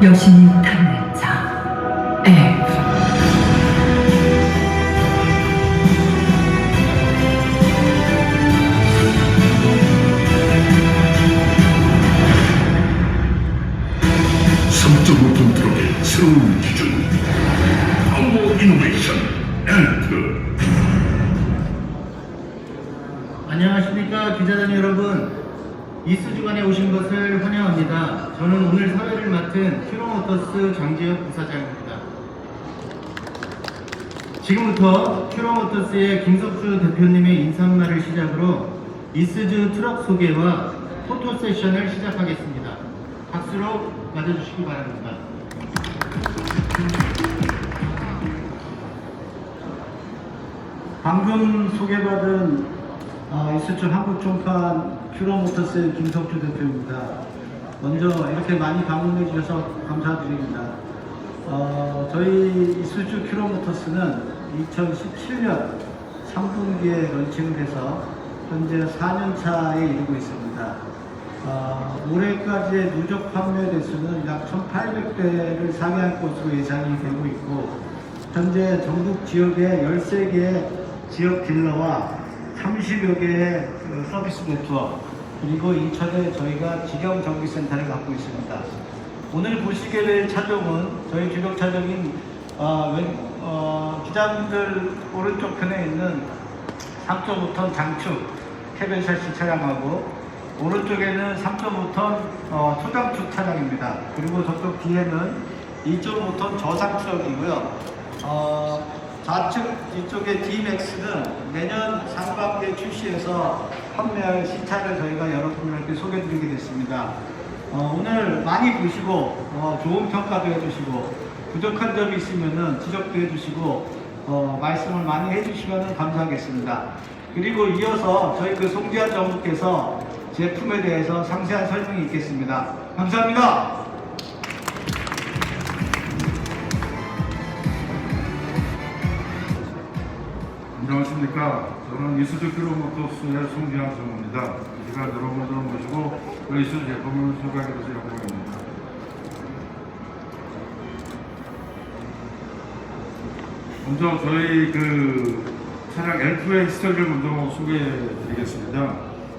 여신이 타는 자 에브 성적으로 분트럭의 새로운 기준. 광고 이노베이션 엔트. 안녕하십니까 기자단 여러분 이수주간에 오신 것을 환영합니다. 저는 오늘 사회를 맡은 큐로모터스 장지혁 부사장입니다. 지금부터 큐로모터스의 김석주 대표님의 인사말을 시작으로 이스즈 트럭 소개와 포토 세션을 시작하겠습니다. 박수로 맞아주시기 바랍니다. 방금 소개받은 어, 이수주 한국총판 큐로모터스의 김석주 대표입니다. 먼저 이렇게 많이 방문해 주셔서 감사드립니다. 어, 저희 이수주 큐로모터스는 2017년 3분기에 런칭을 해서 현재 4년 차에 이르고 있습니다. 어, 올해까지의 누적 판매 대수는 약 1,800대를 상회할 것으로 예상이 되고 있고 현재 전국 지역에 13개의 지역 딜러와 30여 개의 그 서비스 네트워크 그리고 인천에 저희가 직영 정비센터를 갖고 있습니다. 오늘 보시게 될 차종은 저희 주력 차종인 어, 왼, 어, 기장들 오른쪽 편에 있는 3.5톤 장축 캐벤 샤시 차량하고 오른쪽에는 3.5톤 어, 초장축 차량입니다. 그리고 저쪽 뒤에는 2.5톤 저상축이고요. 어, 좌측 뒤쪽의 D-Max는 내년 상반기에 출시해서 판매할 신차를 저희가 여러분들께 소개드리게 됐습니다. 어, 오늘 많이 보시고 어, 좋은 평가도 해주시고 부족한 점이 있으면 지적도 해주시고 어, 말씀을 많이 해주시면 감사하겠습니다. 그리고 이어서 저희 그 송지한 정부께서 제품에 대해서 상세한 설명이 있겠습니다. 감사합니다. 안녕하십니까. 저는 이수주 킬로모터스의 송기환 성우입니다. 이 시간 여러분들을 모시고 그 이수주 제품을 소개하게 돼서 영광입니다. 먼저 저희 그 차량 엘프의 히스토리를 먼저 소개해 드리겠습니다.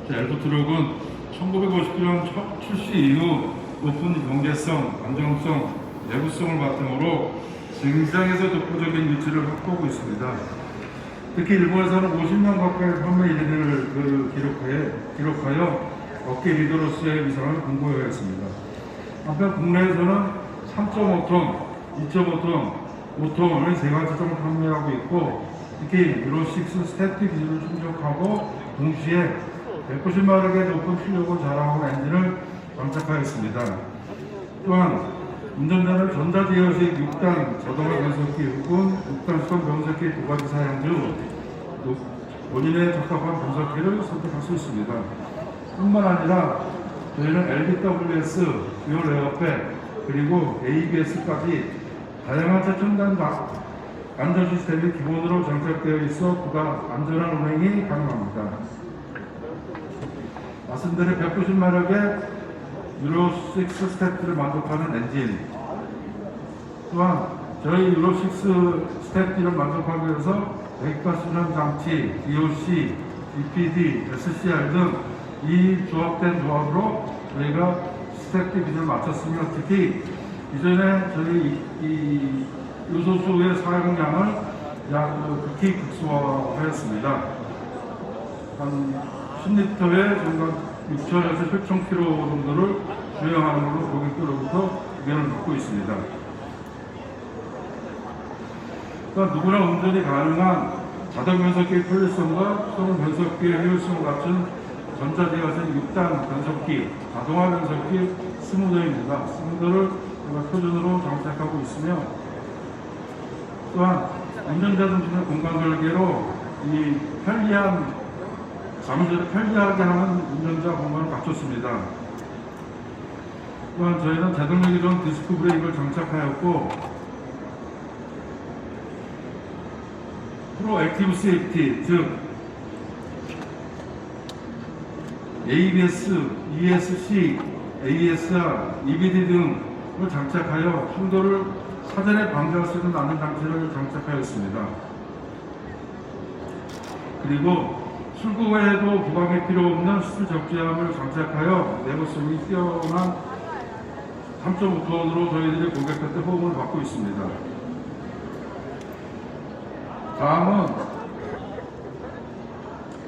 엘프 트럭은 1950년 첫 출시 이후 높은 경제성, 안정성, 내구성을 바탕으로 증시장에서 독보적인 위치를 확보하고 있습니다. 특히 일본에서는 50년 가까이 판매 1위를 그 기록하여, 기록하여 업계 리더로서의 위상을 공고했습니다. 한편 국내에서는 3.5톤, 2.5톤, 5톤을 세 가지 종 판매하고 있고 특히 유로6 스태티 기준을 충족하고 동시에 190마력의 높은 출력을 자랑하는 엔진을 장착하였습니다. 또한 운전자는 전자제어식 6단 자동화 변속기 혹은 6단 수동 변속기 두 가지 사용 중 본인의 적합한 변속기를 선택할 수 있습니다. 뿐만 아니라 저희는 LBWS, 듀얼 에어백, 그리고 ABS까지 다양한 최첨단 다- 안전 시스템이 기본으로 장착되어 있어 보다 안전한 운행이 가능합니다. 말씀드린 190마력의 유로 6 스태프를 만족하는 엔진 또한 저희 유로6 스태프를 만족하기 위해서 배기가스 수전 장치, DOC, DPD, SCR 등 이 조합된 조합으로 저희가 스태프 기준을 맞췄으며 특히 이전에 저희 이, 이 요소수의 사용량을 약그 극히 극소화하였습니다. 한 10리터에 정도 6천에서 7천 킬로 정도를 주행하는 걸로 고객들로부터 의견을 듣고 있습니다. 또한 누구나 운전이 가능한 자동 변속기의 편리성과 수동 변속기의 효율성을 갖춘 전자제어선 6단 변속기, 자동화 변속기 스무더입니다. 스무더를 표준으로 장착하고 있으며 또한 운전자 중심의 공간 설계로 이 편리한 잠시를 편리하게 하는 운전자 공간을 갖췄습니다. 또한 저희는 제동력 이전 디스크 브레이크를 장착하였고 프로 액티브 세이프티 즉 ABS, ESC, ASR, EBD 등 장착하여 충돌을 사전에 방지할 수 있는 안전 장치를 장착하였습니다. 그리고 출구 후에도 부각이 필요 없는 수술 적재함을 장착하여 내구성이 뛰어난 3.5톤으로 저희들이 고객한테 호응을 받고 있습니다. 다음은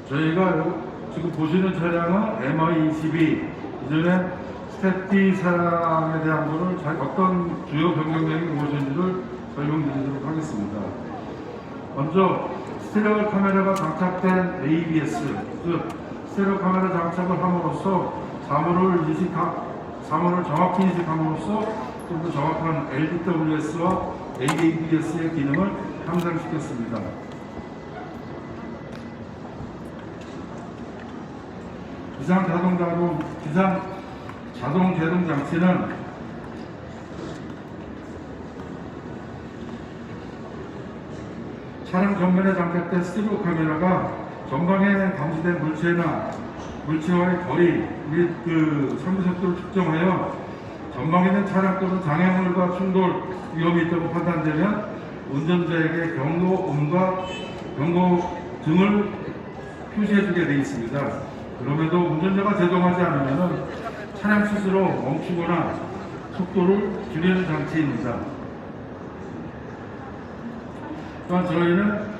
저희가 지금 보시는 차량은 MI22 이전에 스태티 사양에 대한 거를 잘 어떤 주요 변경량이 무엇인지를 설명드리도록 하겠습니다. 먼저 스테레오 카메라가 장착된 ABS, 즉 스테레오 카메라 장착을 함으로써 사물을 인식하, 사물을 정확히 인식함으로써 좀 더 정확한 LDWS와 ABS의 기능을 향상시켰습니다. 비상 자동 자동 비상 자동 제동 장치는 차량 전면에 장착된 스티리오 카메라가 전방에 감지된 물체나 물체와의 거리 및 그 상부 속도를 측정하여 전방에 있는 차량 또는 장애물과 충돌 위험이 있다고 판단되면 운전자에게 경고음과 경고 등을 표시해주게 되어 있습니다. 그럼에도 운전자가 제동하지 않으면 차량 스스로 멈추거나 속도를 줄이는 장치입니다. 또한 저희는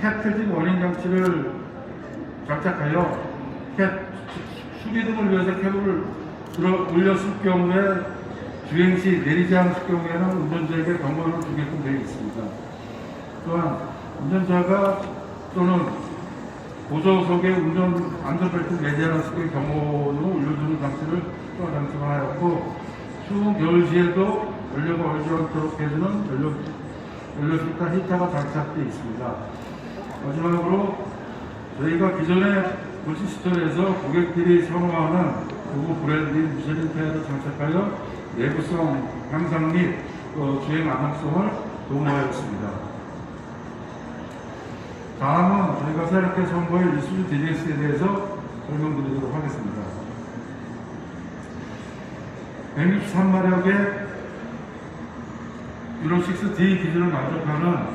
캣 틀진 원인 장치를 장착하여 캣 수리 등을 위해서 캡을 들어 올렸을 경우에 주행 시 내리지 않을 경우에는 운전자에게 경고를 주게끔 되어 있습니다. 또한 운전자가 또는 보조석에 운전 안전벨트 매지 않았을 경우 경고를 올려주는 장치를 또한 장착하였고 추운 겨울 시에도 연료가 얼지 않도록 해주는 연료 연료 히터 히터가 장착되어 있습니다. 마지막으로 저희가 기존에 도시스토어에서 고객들이 선호하는 고급 브랜드인 미쉐린 타이어를 장착하여 내구성 향상 및 어, 주행 안정성을 도모하였습니다. 다음은 저희가 새롭게 선보일 이수주 DJS에 대해서 설명드리도록 하겠습니다. 163마력의 유로 6D 기준을 만족하는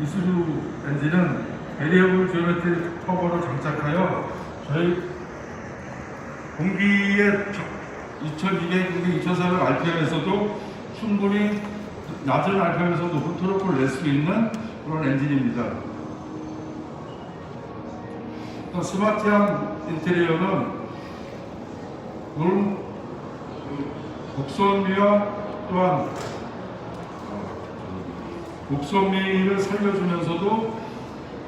이수주 엔진은 베리어블 지오메트릭 터보를 장착하여 저희 공기의 2200, 공기 2400 RPM에서도 충분히 낮은 RPM에서 높은 토로크를 낼 수 있는 그런 엔진입니다. 또 스마트한 인테리어는 물, 곡선미와 또한 곡선미를 살려주면서도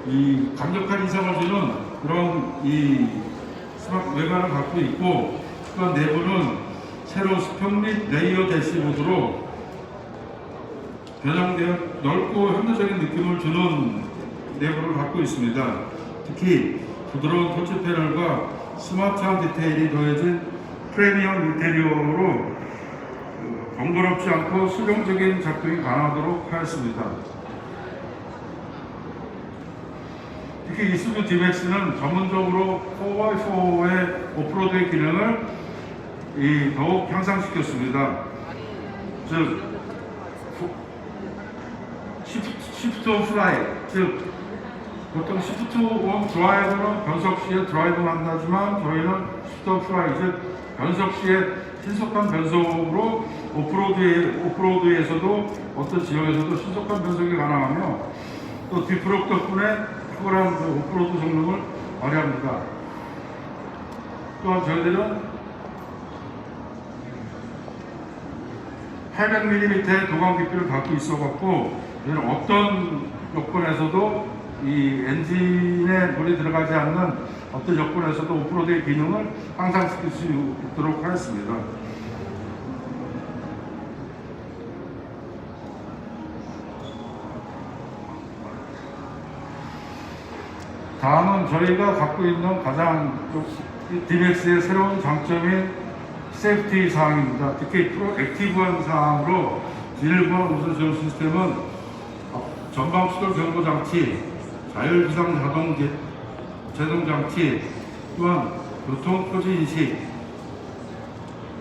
이 강력한 이상을 주는 그런 이 스마트 외관을 갖고 있고 또한 내부는 새로 수평 및 레이어 대시보드로 변형되어 넓고 현대적인 느낌을 주는 내부를 갖고 있습니다. 특히 부드러운 터치 패널과 스마트한 디테일이 더해진 프리미엄 인테리어로 그 번거롭지 않고 수동적인 작동이 가능하도록 하였습니다. 특히 이수주 디맥스는 전문적으로 4x4의 오프로드의 기능을 이 더욱 향상시켰습니다. 즉, 시프트 온 플라이, 즉 보통 시프트 온 드라이브는 변속 시에 드라이브만 하지만 저희는 시프트 온 플라이, 즉 변속 시에 신속한 변속으로 오프로드에, 오프로드에서도 어떤 지역에서도 신속한 변속이 가능하며 또 디프록 덕분에 탁월한 그 오프로드 성능을 발휘합니다. 또한 저희들은 800mm의 도감 깊이를 갖고 있어갖고 저희는 어떤 여건에서도 이 엔진에 물이 들어가지 않는 어떤 여건에서도 오프로드의 기능을 향상시킬 수 있도록 하였습니다. 다음은 저희가 갖고 있는 가장 디맥스의 새로운 장점인 세이프티 사항입니다. 특히 프로 액티브한 사항으로 진일보안 우선 지원 시스템은 전방 수도 경보 장치, 자율 비상 자동 제- 제동 장치, 또한 교통 표지 인식,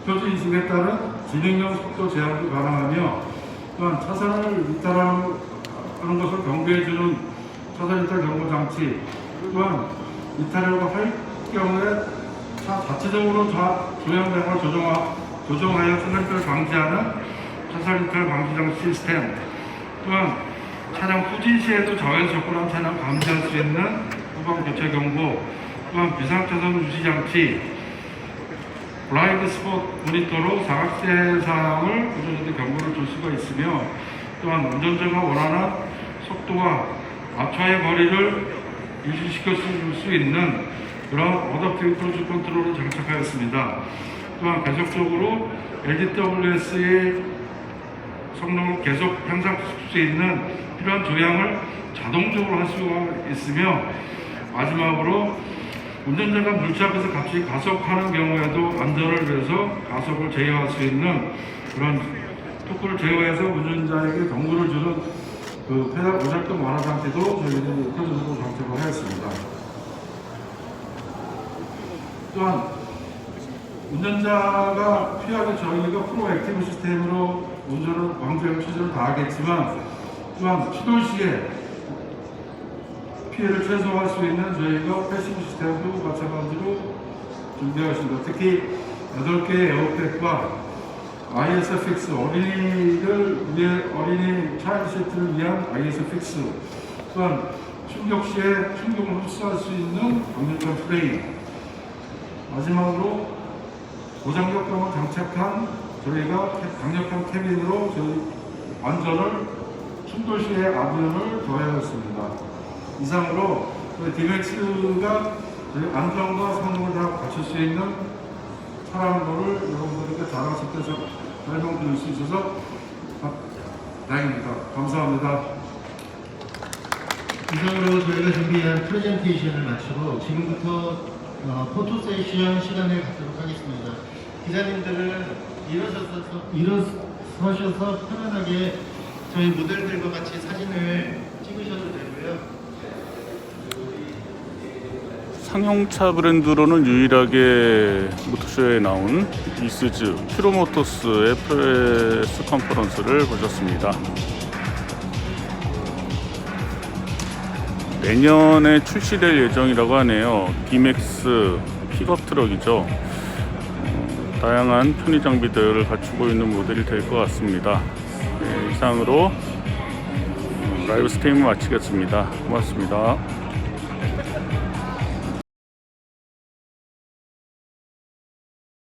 표준 인식에 따른 진행형 속도 제한도 가능하며 또한 차선을 이탈하는 것을 경고해주는 차선 이탈 경고 장치 또한 이탈하려고 할 경우에 차 자체적으로 좌 조향장을 조정하, 조정하여 차선 이탈을 방지하는 차선 이탈 방지 장치 시스템. 또한 차량 후진 시에도 좌회전 접근한 차량 감지할 수 있는 후방 교체 경보. 또한 비상차선 유지 장치. 블라인드 스포트 모니터로 사각지대 사항을 운전자한테 경고를 줄 수가 있으며 또한 운전자가 원하는 속도와 앞차의 거리를 유지시켜 줄 수 있는 그런 어댑티브 크루즈 컨트롤을 장착하였습니다. 또한 계속적으로 LDWS의 성능을 계속 향상시킬 수 있는 필요한 조향을 자동적으로 할 수가 있으며 마지막으로 운전자가 물차 앞에서 갑자기 가속하는 경우에도 안전을 위해서 가속을 제어할 수 있는 그런 토크를 제어해서 운전자에게 경고를 주는 그 페달 오작동 완화 장치도 저희들이 표준으로 장착을 하였습니다. 또한 운전자가 피하게 저희가 프로액티브 시스템으로 운전을 방지하고 최선을 다하겠지만 또한 시도 시에 피해를 최소화할 수 있는 저희가 패시브 시스템도 마찬가지로 준비하였습니다. 특히 8개의 에어백과 ISFX 어린이를 위해 어린이 차일드 시트를 위한 ISFX 또한 충격 시에 충격을 흡수할 수 있는 강력한 프레임 마지막으로 고장격감을 장착한 저희가 캐- 강력한 캐빈으로 저희 안전을 충돌 시에 안전을 더하였습니다. 이상으로 디맥스가 저희 안전과 성능을 다 갖출 수 있는 차라는 거를 여러분들께 자랑스럽게 설명드릴 수 있어서 다- 다행입니다. 감사합니다. 이상으로 저희가 준비한 프레젠테이션을 마치고 지금부터 어, 포토 세션 시간을 갖도록 하겠습니다. 기자님들은 일어서서, 일어서셔서 편안하게 저희 모델들과 같이 사진을 찍으셔도 되고요. 상용차 브랜드로는 유일하게 모터쇼에 나온 이스즈 큐로모토스의 프레스 컨퍼런스를 보셨습니다. 내년에 출시될 예정이라고 하네요. 디맥스 픽업 트럭이죠. 어, 다양한 편의 장비들을 갖추고 있는 모델이 될 것 같습니다. 네, 이상으로 라이브 스트리밍 마치겠습니다. 고맙습니다.